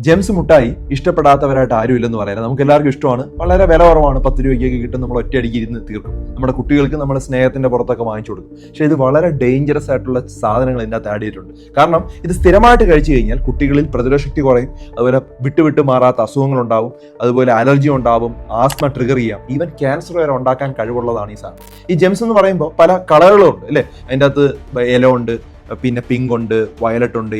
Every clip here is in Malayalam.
ജെംസ് മുട്ടായി ഇഷ്ടപ്പെടാത്തവരായിട്ട് ആരും പറയാം നമുക്ക് എല്ലാവർക്കും ഇഷ്ടമാണ്. വളരെ വില കുറവാണ്. പത്ത് രൂപയ്ക്കൊക്കെ കിട്ടും. നമ്മൾ ഒറ്റയടിക്ക് ഇരുന്ന് തീർക്കും. നമ്മുടെ കുട്ടികൾക്ക് നമ്മുടെ സ്നേഹത്തിന്റെ പുറത്തൊക്കെ വാങ്ങിച്ചു കൊടുക്കും. പക്ഷേ ഇത് വളരെ ഡേഞ്ചറസ് ആയിട്ടുള്ള സാധനങ്ങൾ ഇതിന്റെ അകത്ത് ആഡ് ചെയ്തിട്ടുണ്ട്. കാരണം ഇത് സ്ഥിരമായിട്ട് കഴിച്ചു കഴിഞ്ഞാൽ കുട്ടികളിൽ പ്രതിരോധശക്തി കുറയും. അതുപോലെ വിട്ടുവിട്ട് മാറാത്ത അസുഖങ്ങൾ ഉണ്ടാവും അതുപോലെ അലർജി ഉണ്ടാവും. ആസ്മ ട്രിഗർ ചെയ്യാം. ഈവൻ ക്യാൻസർ വരെ ഉണ്ടാക്കാൻ കഴിവുള്ളതാണ് ഈ സാധനം. ഈ ജെംസ് എന്ന് പറയുമ്പോൾ പല കളറുകളും ഉണ്ട് അല്ലേ? അതിന്റെ അകത്ത് ഇല ഉണ്ട് പിന്നെ പിങ്ക് ഉണ്ട് വയലറ്റ് ഉണ്ട്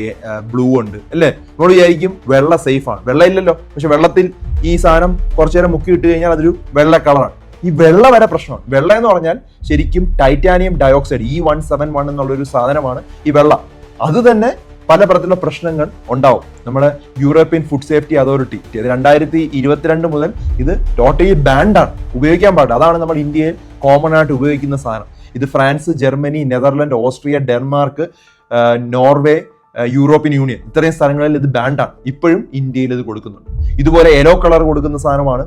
ബ്ലൂ ഉണ്ട് അല്ലേ? നമ്മൾ വിചാരിക്കും വെള്ള സേഫ് ആണ്. വെള്ള ഇല്ലല്ലോ പക്ഷെ വെള്ളത്തിൽ ഈ സാധനം കുറച്ചു നേരം മുക്കി ഇട്ട് കഴിഞ്ഞാൽ അതൊരു വെള്ള കളറാണ് ഈ വെള്ള വരെ പ്രശ്നമാണ്. വെള്ള എന്ന് പറഞ്ഞാൽ ശരിക്കും titanium dioxide E one seven one എന്നുള്ളൊരു സാധനമാണ് ഈ വെള്ള. അത് തന്നെ പല തരത്തിലുള്ള പ്രശ്നങ്ങൾ ഉണ്ടാവും. നമ്മുടെ യൂറോപ്യൻ ഫുഡ് സേഫ്റ്റി അതോറിറ്റി രണ്ടായിരത്തി ഇരുപത്തിരണ്ട് മുതൽ ഇത് ടോട്ടലി ബാൻഡാണ് ഉപയോഗിക്കാൻ പാടില്ല. അതാണ് നമ്മൾ ഇന്ത്യയിൽ കോമൺ ആയിട്ട് ഉപയോഗിക്കുന്ന സാധനം. ഇത് France Germany Netherland Austria Denmark Norway European Union ഇത്രയും സ്ഥലങ്ങളിൽ ഇത് ബാൻഡാണ് ഇപ്പോഴും ഇന്ത്യയിൽ ഇത് കൊടുക്കുന്നുണ്ട്. ഇതുപോലെ യെല്ലോ കളർ കൊടുക്കുന്ന സാധനമാണ്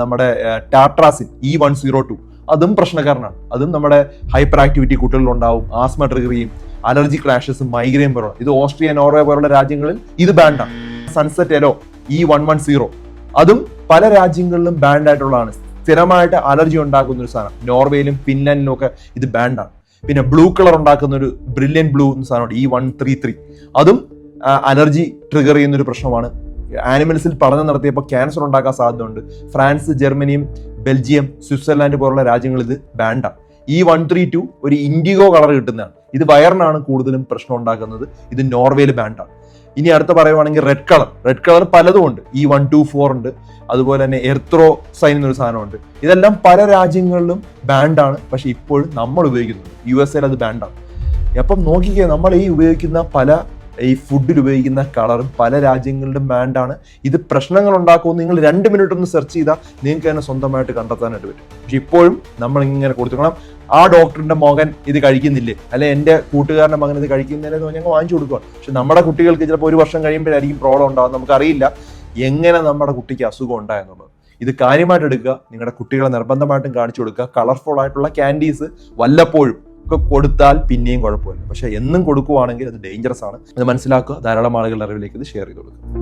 നമ്മുടെ tartrazine E one zero two അതും പ്രശ്നക്കാരനാണ്. അതും നമ്മുടെ ഹൈപ്പർ ആക്ടിവിറ്റി കുട്ടികളിലുണ്ടാവും ആസ്മ ട്രിഗർ ചെയ്യും അലർജി ക്ലാഷസും മൈഗ്രെയിൻ പോലുള്ള ഇത് ഓസ്ട്രിയ നോർവേ പോലുള്ള രാജ്യങ്ങളിൽ ഇത് ബാൻഡാണ് sunset yellow E one one zero അതും പല രാജ്യങ്ങളിലും ബാൻഡായിട്ടുള്ളതാണ് സ്ഥിരമായിട്ട് അലർജി ഉണ്ടാക്കുന്ന ഒരു സാധനം. നോർവേയിലും ഫിൻലാൻഡിലും ഒക്കെ ഇത് ബാൻഡാണ് പിന്നെ ബ്ലൂ കളർ ഉണ്ടാക്കുന്ന ഒരു ബ്രില്യൻ ബ്ലൂ എന്ന സാധനമുണ്ട് ഇ വൺ ത്രീ ത്രീ അതും അലർജി ട്രിഗർ ചെയ്യുന്ന ഒരു പ്രശ്നമാണ് ആനിമൽസിൽ പഠനം നടത്തിയപ്പോൾ ക്യാൻസർ ഉണ്ടാക്കാൻ സാധ്യതയുണ്ട്. ഫ്രാൻസ് ജർമ്മനിയും ബെൽജിയം സ്വിറ്റ്സർലാൻഡ് പോലുള്ള രാജ്യങ്ങൾ ഇത് ബാൻഡ ഈ വൺ ത്രീ ടു ഒരു ഇൻഡിഗോ കളർ കിട്ടുന്നതാണ്. ഇത് വയറിനാണ് കൂടുതലും പ്രശ്നം ഉണ്ടാക്കുന്നത്. ഇത് നോർവേയിൽ ബാൻഡാണ് ഇനി അടുത്ത പറയുവാണെങ്കിൽ റെഡ് കളർ റെഡ് കളർ പലതും ഉണ്ട്. ഈ വൺ ടു ഫോർ ഉണ്ട്. അതുപോലെ തന്നെ എർത്രോ സൈൻ എന്നൊരു സാധനമുണ്ട്. ഇതെല്ലാം പല രാജ്യങ്ങളിലും ബാൻഡാണ് പക്ഷെ ഇപ്പോഴും നമ്മൾ ഉപയോഗിക്കുന്നുണ്ട്. യു എസ് എയിൽ അത് ബാൻഡാണ് അപ്പം നോക്കിക്കേ നമ്മൾ ഈ ഉപയോഗിക്കുന്ന പല ഈ ഫുഡിൽ ഉപയോഗിക്കുന്ന കളറും പല രാജ്യങ്ങളുടെ ബാൻഡാണ് ഇത് പ്രശ്നങ്ങൾ ഉണ്ടാക്കുമെന്ന് നിങ്ങൾ രണ്ട് മിനിറ്റ് ഒന്ന് സെർച്ച് ചെയ്താൽ നിങ്ങൾക്ക് തന്നെ സ്വന്തമായിട്ട് കണ്ടെത്താനായിട്ട് പറ്റും. പക്ഷെ ഇപ്പോഴും നമ്മൾ ഇങ്ങനെ കൊടുത്തുക്കണം ആ ഡോക്ടറിന്റെ മകൻ ഇത് കഴിക്കുന്നില്ലേ? അല്ലെ എന്റെ കൂട്ടുകാരന്റെ മകൻ ഇത് കഴിക്കുന്നില്ലേ എന്ന് ഞങ്ങൾ വാങ്ങിച്ചു കൊടുക്കുക പക്ഷെ നമ്മുടെ കുട്ടികൾക്ക് ചിലപ്പോൾ ഒരു വർഷം കഴിയുമ്പോഴായിരിക്കും പ്രോബ്ലം ഉണ്ടാകും നമുക്കറിയില്ല. എങ്ങനെ നമ്മുടെ കുട്ടിക്ക് അസുഖം ഉണ്ടായെന്നുള്ളത്. ഇത് കാര്യമായിട്ട് എടുക്കുക. നിങ്ങളുടെ കുട്ടികളെ നിർബന്ധമായിട്ടും കാണിച്ചു കൊടുക്കുക. കളർഫുൾ ആയിട്ടുള്ള ക്യാൻഡീസ് വല്ലപ്പോഴും ഒക്കെ കൊടുത്താൽ പിന്നെയും കുഴപ്പമില്ല. പക്ഷെ എന്നും കൊടുക്കുവാണെങ്കിൽ അത് ഡേഞ്ചറസ് ആണ്. അത് മനസ്സിലാക്കുക ധാരാളം ആളുകളുടെ അറിവിലേക്ക് ഇത് ഷെയർ ചെയ്ത് കൊടുക്കുക.